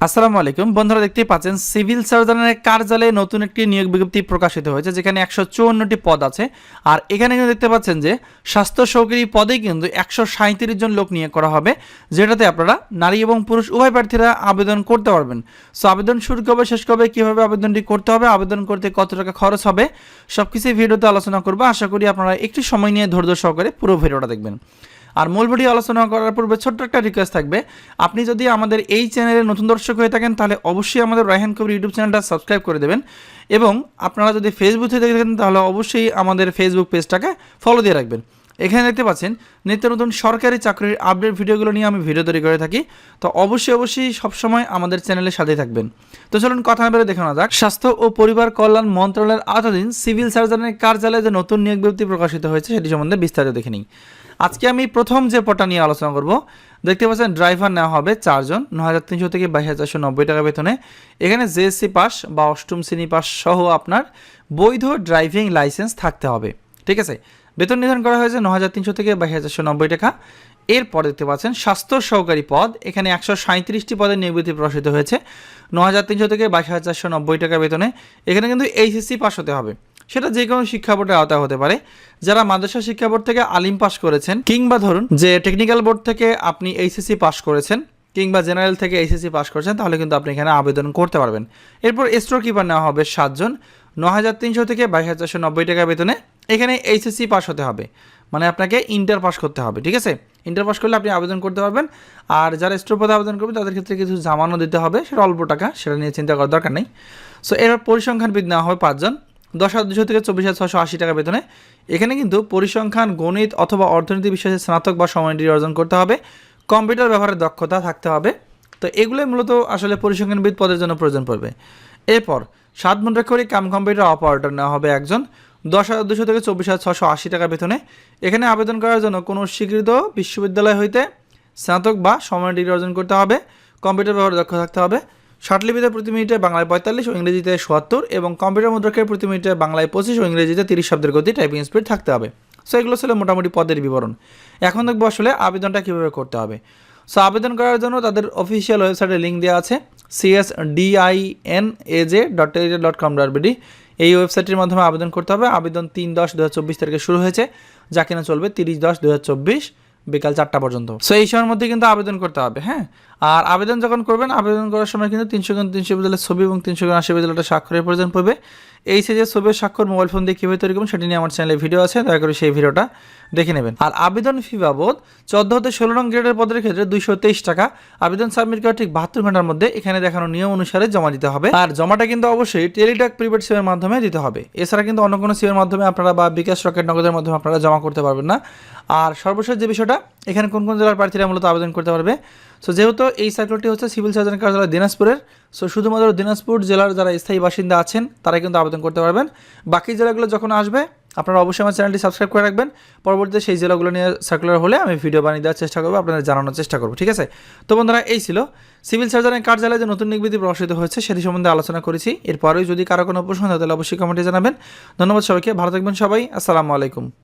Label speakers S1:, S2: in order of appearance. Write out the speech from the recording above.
S1: আসসালামু আলাইকুম। বন্ধুরা দেখতেই পাচ্ছেন, সিভিল সার্জনের কার্যালয়ে নতুন একটি নিয়োগ বিজ্ঞপ্তি প্রকাশিত হয়েছে, যেখানে একশো পদ আছে। আর এখানে কিন্তু দেখতে পাচ্ছেন যে, স্বাস্থ্য সহকারী পদে কিন্তু একশো সাঁত্রিশ জন লোক নিয়োগ করা হবে, যেটাতে আপনারা নারী এবং পুরুষ উভয় প্রার্থীরা আবেদন করতে পারবেন। সো, আবেদন শুরু কবে, শেষ কবে, কীভাবে আবেদনটি করতে হবে, আবেদন করতে কত টাকা খরচ হবে সব কিছুই ভিডিওতে আলোচনা করব। আশা করি আপনারা একটু সময় নিয়ে ধৈর্য সহকারে পুরো ভিডিওটা দেখবেন। আর মূল ভিডিও আলোচনা করার পূর্বে ছোট্ট একটা রিকোয়েস্ট থাকবে। আপনি যদি আমাদের এই চ্যানেলে নতুন দর্শক হয়ে থাকেন, তাহলে অবশ্যই আমাদের রায়হান কবির ইউটিউব চ্যানেলটা সাবস্ক্রাইব করে দেবেন এবং আপনারা যদি ফেসবুক থেকে দেখেন, তাহলে অবশ্যই আমাদের ফেসবুক পেজটাকে ফলো দিয়ে রাখবেন। এখানে দেখতে পাচ্ছেন, নিত্য নতুন সরকারি চাকরির আপডেট ভিডিওগুলো নিয়ে আমি ভিডিও তৈরি করে থাকি। তো অবশ্যই অবশ্যই সবসময় আমাদের চ্যানেলের সাথে থাকবেন। তো চলুন কথা বেরো দেখে না যাক। স্বাস্থ্য ও পরিবার কল্যাণ মন্ত্রণালয়ের আওতাধীন সিভিল সার্জনের কার্যালয়ে যে নতুন নিয়োগ বিজ্ঞপ্তি প্রকাশিত হয়েছে, সেটি সম্বন্ধে বিস্তারিত দেখে নিই। আজকে আমি প্রথম যে পটা নিয়ে আলোচনা করব, দেখতে পাচ্ছেন ড্রাইভার নেওয়া হবে চারজন ন হাজার তিনশো থেকে বাইশ হাজার চারশো নব্বই টাকা বেতনে। এখানে জেএসসি পাস বা অষ্টম শ্রেণি পাস সহ আপনার বৈধ ড্রাইভিং লাইসেন্স থাকতে হবে। ঠিক আছে? বেতন নির্ধারণ করা হয়েছে ন হাজার তিনশো থেকে বাইশ হাজার নব্বই টাকা। এরপর দেখতে পাচ্ছেন স্বাস্থ্য সহকারী পদ, এখানে একশো সাঁত্রিশটি পদের নিয়োগবিধি প্রকাশিত হয়েছে ন হাজার তিনশো থেকে বাইশ হাজার চারশো নব্বই টাকা বেতনে। এখানে কিন্তু এইচএসসি পাস হতে হবে। সেটা যে কোনো শিক্ষা বোর্ডের আওতায় হতে পারে। যারা মাদ্রাসা শিক্ষা বোর্ড থেকে আলিম পাস করেছেন, কিংবা ধরুন যে টেকনিক্যাল বোর্ড থেকে আপনি এইচএসসি পাস করেছেন, কিংবা জেনারেল থেকে এইচএসসি পাস করেছেন, তাহলে কিন্তু আপনি এখানে আবেদন করতে পারবেন। এরপর স্টোর কিপার নেওয়া হবে সাতজন। ন হাজার তিনশো থেকে বাইশ হাজার চারশো নব্বই টাকা বেতনে এখানে এইচএসসি পাস হতে হবে। মানে আপনাকে ইন্টার পাস করতে হবে, ঠিক আছে? ইন্টার পাস করলে আপনি আবেদন করতে পারবেন। আর যারা স্টোর পদে আবেদন করবেন তাদের ক্ষেত্রে কিছু জামানো দিতে হবে। সেটা অল্প টাকা, সেটা নিয়ে চিন্তা করার দরকার নেই। সো এবার পরিসংখ্যানবিদ নেওয়া হবে পাঁচজন। দশ হাজার দুশো থেকে চব্বিশ হাজার ছশো আশি টাকা বেতনে। এখানে কিন্তু পরিসংখ্যান, গণিত অথবা অর্থনীতি বিষয়ে স্নাতক বা সময় ডিগ্রি অর্জন করতে হবে। কম্পিউটার ব্যবহারের দক্ষতা থাকতে হবে। তো এগুলোই মূলত আসলে পরিসংখ্যানবিদ পদের জন্য প্রয়োজন পড়বে। এরপর, সাত মন মুদ্রাক্ষরী কাম কম্পিউটার অপারেটর নেওয়া হবে একজন। দশ হাজার দুশো থেকে চব্বিশ হাজার ছশো আশি টাকা বেতনে। এখানে আবেদন করার জন্য কোনো স্বীকৃত বিশ্ববিদ্যালয় হইতে স্নাতক বা সময় ডিগ্রি অর্জন করতে হবে। কম্পিউটার ব্যবহারে দক্ষ থাকতে হবে। ষাটলিপিতে প্রতি মিনিটে বাংলায় পঁয়তাল্লিশ ও ইংরেজিতে সত্তর এবং কম্পিউটার মুদ্রাক্ষের প্রতি মিনিটে বাংলায় পঁচিশ ও ইংরেজিতে তিরিশ শব্দের গতি টাইপিং স্পিড থাকতে হবে। সো এগুলো ছিল মোটামুটি পদের বিবরণ। এখন দেখব আসলে আবেদনটা কীভাবে করতে হবে। সো আবেদন করার জন্য তাদের অফিসিয়াল ওয়েবসাইটে লিঙ্ক দেওয়া আছে। সিএস ডিআইএন এজে ডট টেলিটে ডট কম ডট বিডি এই ওয়েবসাইটের মাধ্যমে আবেদন করতে হবে। আবেদন তিন দশ দু হাজার চব্বিশ তারিখে শুরু হয়েছে। যা কিনা চলবে তিরিশ দশ দু হাজার চব্বিশ। বিকাল চারটা পর্যন্ত। সো এই সময়ের মধ্যে কিন্তু আবেদন করতে হবে হ্যাঁ? আর আবেদন যখন করবেন, আবেদন করার সময় কিন্তু তিনশো গুণ, তিনশো বিদ্যালয়ের ছবি এবং তিনশো গুণ, আশি বিদ্যালয়টা স্বাক্ষরের প্রয়োজন পড়বে। এই যে ছবির স্বাক্ষর মোবাইল ফোন দিয়ে কীভাবে তৈরি করবেন, সেটি নিয়ে আমার চ্যানেলে ভিডিও আছে, দয়া করে সেই ভিডিওটা দেখে নেবেন। আর আবেদন ফি বাবদ চোদ্দ হতে ষোলো নং গ্রেডের পদের ক্ষেত্রে দুইশো তেইশ টাকা আবেদন সাবমিট করার ঠিক বাহাত্তর ঘণ্টার মধ্যে এখানে দেখানো নিয়ম অনুসারে জমা দিতে হবে। আর জমাটা কিন্তু অবশ্যই টেলিটক প্রিপেড সিমের মাধ্যমে দিতে হবে। এছাড়া কিন্তু অন্য কোনো সিমের মাধ্যমে আপনারা বা বিকাশ রকেট নগদের মাধ্যমে আপনারা জমা করতে পারবেন না। আর সর্বশেষ যে বিষয়টা, এখানে কোন কোন জেলার প্রার্থীরা মূলত আবেদন করতে পারবে? সো যেহেতু এই সার্কুলারটি হচ্ছে সিভিল সার্জন কার্যালয় দিনাজপুরের সো শুধুমাত্র দিনাজপুর জেলার যারা স্থায়ী বাসিন্দা আছেন তারা কিন্তু আবেদন করতে পারবেন। বাকি জেলাগুলো যখন আসবে, আপনারা অবশ্যই আমার চ্যানেলটি সাবস্ক্রাইব করে রাখবেন। পরবর্তীতে সেই জেলাগুলো নিয়ে সার্কুলার হলে আমি ভিডিও বানিয়ে দেওয়ার চেষ্টা করব, আপনাদের জানানোর চেষ্টা করব, ঠিক আছে? তো বন্ধুরা, এই ছিল সিভিল সার্জনের কার্যালয়ে যে নতুন নির্বিধি প্রকাশিত হয়েছে, সেটি সম্বন্ধে আলোচনা করেছি। এরপরেও যদি কারও কোনো প্রশ্ন হয় তাহলে অবশ্যই কমেন্টে জানাবেন। ধন্যবাদ সবাইকে, ভালো থাকবেন সবাই, আসসালামু আলাইকুম।